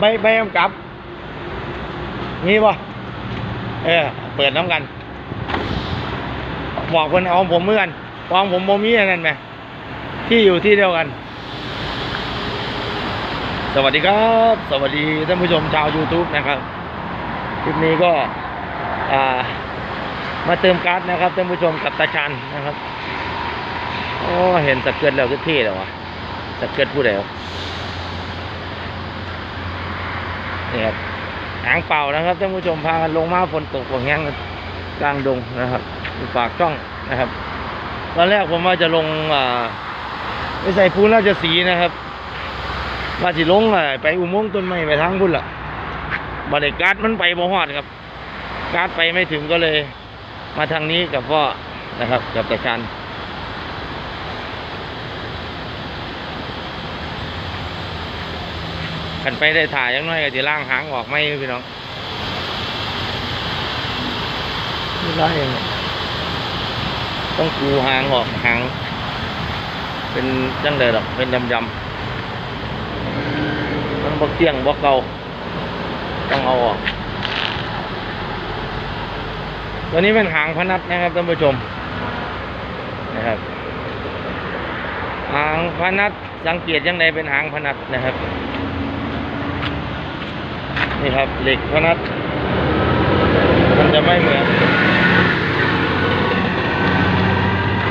ใบใบกำกับมีบ่ะเออ เปิดน้ำกัน บอกเพิ่นเอาของผมเมื่อนกันของผมบ่มีอันนั้นไหมที่อยู่ที่เดียวกัน สวัสดีครับ สวัสดีท่านผู้ชมชาว YouTube นะครับ คลิปนี้ก็มาเติมการ์ดนะครับท่านผู้ชมกับตาชันนะครับโอ้เห็นสเกิร์ตแล้วก็เท่แล้ววะสเกิร์ตผู้ใดวะ นี่ครับหางเป่านะครับท่านผู้ชมพากันลงมาฝนตกฝนแห้งกลางดงนะครับปากช่องนะครับ ตอนแรกผมว่าจะลงอ่าไปใส่ปูนราชสีนะครับว่าสิลงอะไปอุโมงค์ต้นไม้ไปทางพุ่นล่ะบริการดมันไปบ่ฮอดครับ การดไปไม่ถึงก็เลย มาทางนี้กับพ่อนะครับ กับตาชั กันไปได้ถ่ายยังน้อยก็จะล่างหางออกไหมพี่น้องไม่ได้ยังไงต้องกูหางออกหาง เป็นจังเลยหรอกเป็นยำยำมันบกเตี้ยงบกเกาต้องเอาออกตัวนี้เป็นหางพนัดนะครับท่านผู้ชมนะครับหางพนัดสังเกตยังไงเป็นหางพนัดนะครับ นี่ครับเหล็กพนัดมันจะไม่เหมือน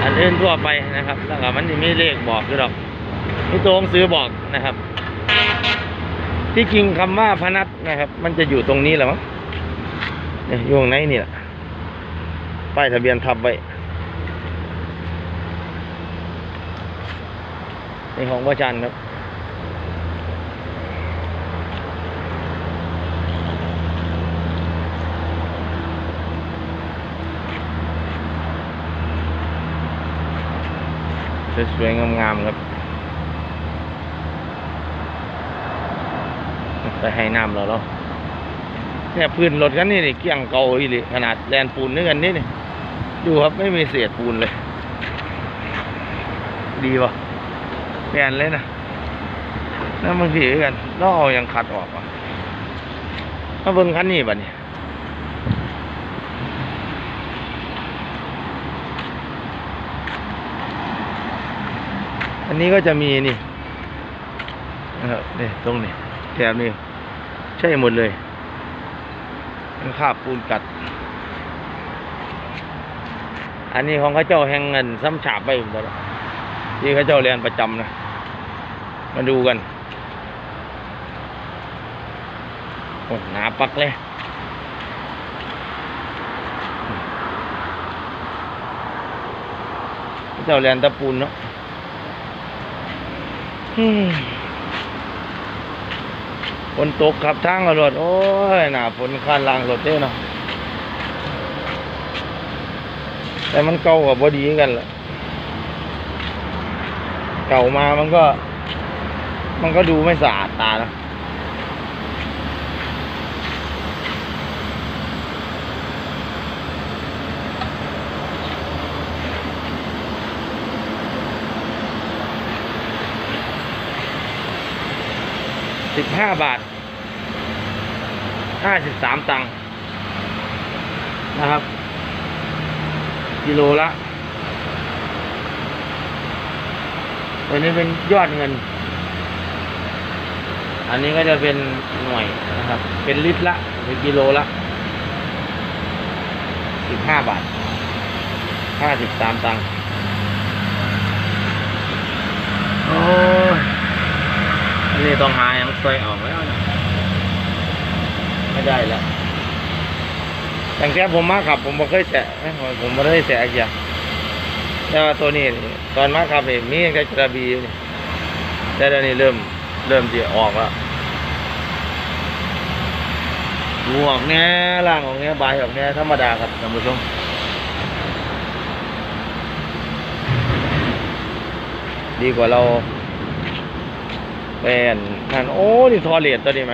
อันอื่นทั่วไปนะครับแล้วก็มันจะมีเลขบอกด้วยหรอกมีตัวหนังสือบอกนะครับ ที่จริงคำว่าพนัดนะครับ มันจะอยู่ตรงนี้แหละมั้งเนี่ยอยู่ตรงไหนนี่แหละป้ายทะเบียนทับไว้ในของประจันครับ สวยๆงามๆครับไปให้น้ำเราแล้วเนี่ยพื้นรถกันนี่นี่เกี่ยงเก่าอีหลีขนาดแลนปูนนึกกันนี่นี่ดูครับไม่มีเศษปูนเลย ดีป่ะแลนเลยนะนั่นบางทีกันต้องเอายังขัดออกอะมาเบิ่งคันนี้บัดนี้อั นนี้ก็จะมีนี่นะครับนี่ตรงนี้แถบนี้ใช่หมดเลยมันคาบปูนกัด อันนี้ของเขาเจ้าแห่งเงินซ้ำฉาบไปหมดแล้วที่เขาเจ้าเรียนประจำนะ มาดูกันโอ้หนาปักเลยเขาเจ้าเรียนตะปูนเนาะ ฝนตกขับทางอารถโอ้ยหนาฝนคันลางรถเด้เนาะแต่มันเก่ากับบอดีกันแหละเก่ามามันก็ มันก็ดูไม่สะอาดตานะ ห้าบาทห้าสิบสามตังค์นะครับ กิโลละตัวนี้เป็นยอดเงิน อันนี้ก็จะเป็นหน่วยนะครับ เป็นลิตรละ เป็นกิโลละสิบห้าบาทห้าสิบสามตังค์โอ้ นนี้ต้องหาอย่างซอยออกแล้วนะไม่ได้แล้วแต่แค่ผมมาขับ ผมไม่เคยแตะนะผมไม่ได้แตะอีกอย่างแต่ว่าตัวนี้ตอนมาขับนี่มีแค่กระบี่แต่เดี๋ยวนี้เริ่มเริ่มจะออกแล้วดูออกแน่ล่างออกแน่บายออกแน่ธรรมดาครับท่านผู้ชมดีกว่าเรา เป็นนั่นโอ้นี่ทอเลตตัวนี้ไหม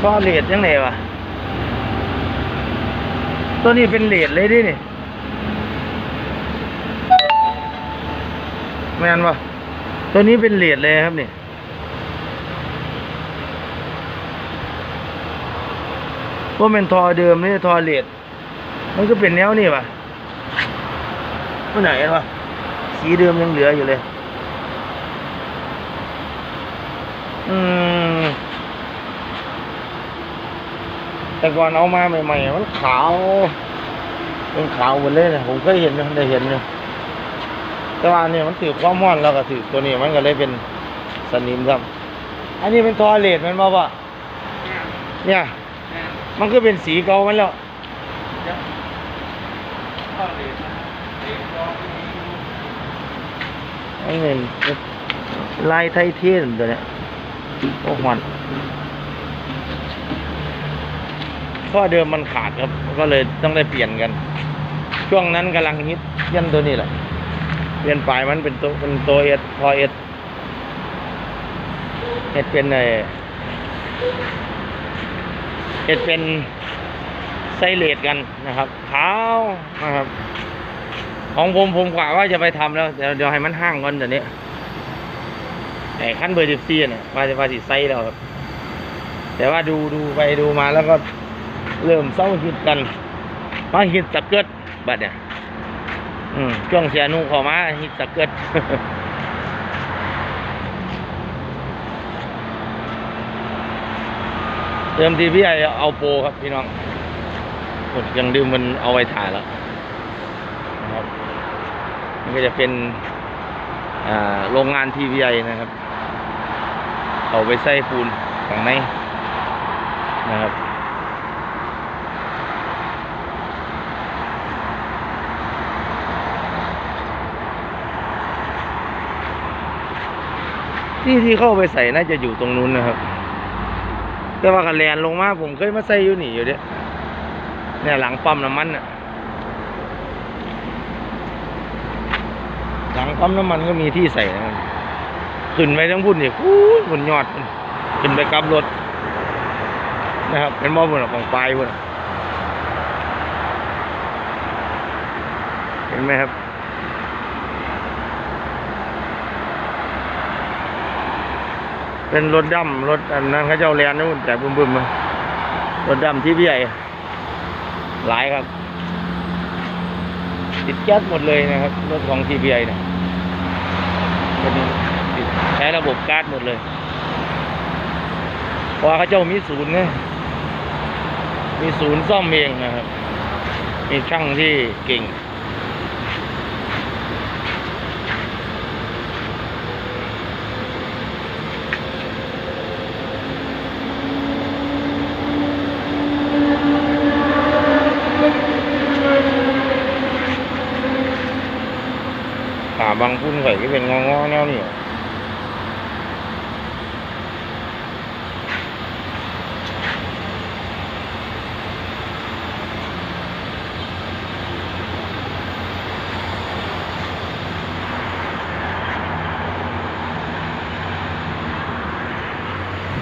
ทอเลตยังไงวะตัวนี้เป็นเลดเลยดินี่แมนปะตัวนี้เป็นเลดเลยครับนี่ ว่าเป็นทอเดิมนี่ทอเลดมันก็เป็นแนวนี่ปะเมื่อไหนวะสีเดิมยังเหลืออยู่เลย อืม แต่ก่อนเอามาใหม่ๆมันขาวเป็นขาวหมดเลยนะผมเคยเห็นนะได้เห็นนะแต่ว่าอันเนี่ยมันถือความร้อนแล้วก็ถือตัวนี้มันก็เลยเป็นสนิมครับ อันนี้เป็นทอเลดมันมาปะเนี่ย มันก็เป็นสีเก่ามันแล้วอันนี้เป็นลายไทยเทียนตัวเนี้ยโอ้หวันข้อเดิมมันขาดครับ ก็เลยต้องได้เปลี่ยนกัน ช่วงนั้นกำลังฮิตเปลี่ยนตัวนี้แหละเปลี่ยนปลายมันเป็นตัวเป็นตัวเอสพอเอสเอสเป็นไอ เอสเป็นไซเลตกันนะครับขาวนะครับ ของผมผมกว่าว่าจะไปทำแล้วเดี๋ยวเดี๋ยวให้มันห้างก่อนเดี๋ยวนี้ไอ้ขั้นเบอร์สิบสี่เนี่ยว่าจะว่าสิไซแล้วครับแต่ว่าดูดูไปดูมาแล้วก็เริ่มเศร้าฮิตกันมาฮิตสกเกิดบัดเนี่ย อืมช่วงเสียหนุ่ขอมาฮิตสกเกิด เติมทีพี่ไอเอาโปรครับพี่น้องยังดื่มมันเอาไว้ถ่ายแล้วนะครับมันก็จะเป็นโรงงาน TVI นะครับ เอาไปใส่ปูนข้างในนะครับที่ที่เข้าไปใส่น่าจะอยู่ตรงนู้นนะครับ แต่ว่ากันแลนลงมาผมเคยมาใส่อยู่นี่อยู่เด้เนี่ยหลังปั๊มน้ำมันน่ะหลังปั๊มน้ำมันก็มีที่ใส่นะขึ้นไปทั้งพุ่นนี่อู้ยบนยอดขึ้นไปกับรถนะครับเป็นมอบุญของปลายบุญเห็นไหมครับ เป็นรถดำรถอันนั้นเขาเจ้าแลนนู่นแต่บึมๆมารถดำที่พี่ใหญ่หลายครับ ติดแก๊สหมดเลยนะครับ รถของ TPI เนี่ยเป็นใช้ระบบก๊าซหมดเลยเพราะว่าเขาเจ้ามีศูนย์ไงมีศูนย์ซ่อมเองนะครับ มีช่างที่เก่ง ขา บางพุ่นไข่ก็เป็นงองอๆแนวนี้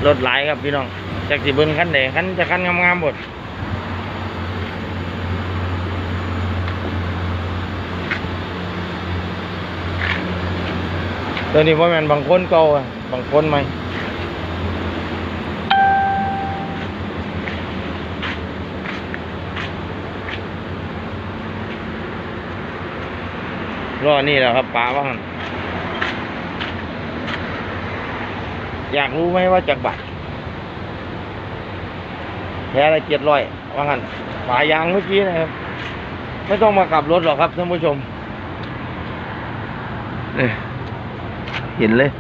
รถหลายครับพี่น้องจากสิเบิ้งคันไหนคันจะคันงามๆหมด ตัวนี้ว่าแมนบางคนเก่าอะบางคนไหมรอนี่แหละครับป๋าว่ากันอยากรู้ไหมว่าจากบัตรแพ้อะไรเจ็ดร้อยว่างั้นฝายางเมื่อกี้นะครับ ไม่ต้องมากลับรถหรอกครับท่านผู้ชมเนี่ย เห็นเลย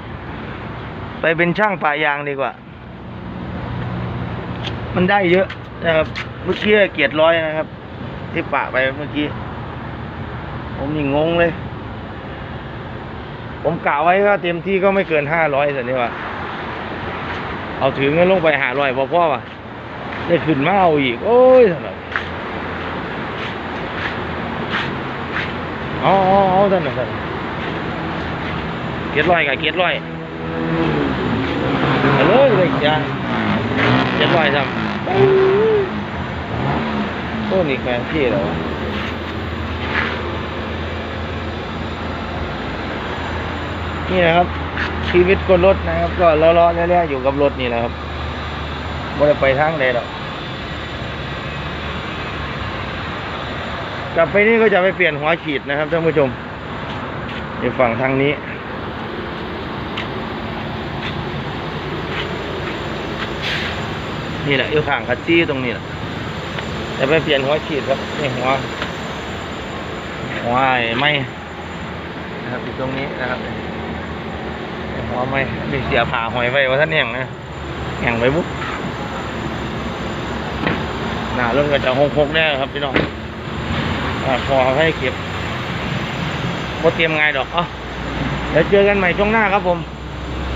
ไปเป็นช่างป่ายางดีกว่า มันได้เยอะนะครับ เมื่อกี้เกียรติร้อยนะครับ ที่ปะไปเมื่อกี้ ผมยังงงเลย ผมกะไว้ก็เต็มที่ก็ไม่เกินห้าร้อยสันนี่ว่าเอาถึงเงินลงไปหาร้อยพอพ่อว่ะได้ขึ้นมาเอาอีก โอ้ยสำหรับอาเอาเอาท่านนะท่าน เกียรร้อยกับเกียรร้อยเอาเลยเลยจ้าเกียรร้อยทำโอ้นี่แฟนพี่เหรอนี่นะครับชีวิตคนรถนะครับ ก็ล้อๆเล่ๆอยู่กับรถนี่แหละครับไม่ได้ไปทางใดหรอกกลับไปนี่ก็จะไปเปลี่ยนหัวฉีดนะครับท่านผู้ชมอยู่ฝั่งทางนี้ นี่แหละอยู่ข้างคัดซี่ตรงนี้แหละจะไปเปลี่ยนหัวฉีดครับนี่หัวหัวไม้นะครับอยู่ตรงนี้นะครับหัวไม้มีเสียผ่าหอยไว้ว่าท่านแห่งนะแห่งไว้บุ๊บหน้าเรื่องก็จะหกหกแน่ครับพี่น้องอ่าพอให้เก็บบ่เตรียมไงดอกอะเดี๋ยวเจอกันใหม่ช่วงหน้าครับผม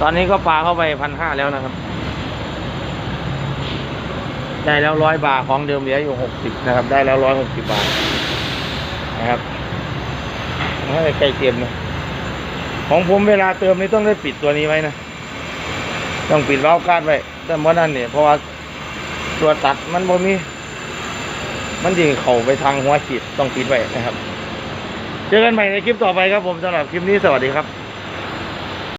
ตอนนี้ก็ปลาเข้าไปพันห้าแล้วนะครับ ได้แล้วร้อยบาทของเดิมเหลืออยู่หกสิบนะครับ ได้แล้วร้อยหกสิบบาทนะครับให้ใกล้เต็มนะของผมเวลาเติมนี่ต้องได้ปิดตัวนี้ไว้นะต้องปิดวาล์วการไว้แต่เมื่อนั้นเนี่ยเพราะว่าตัวตัดมันบ่มีมันยิงเข่าไปทางหัวฉีดต้องปิดไว้นะครับ เจอกันใหม่ในคลิปต่อไปครับผมสำหรับคลิปนี้สวัสดีครับ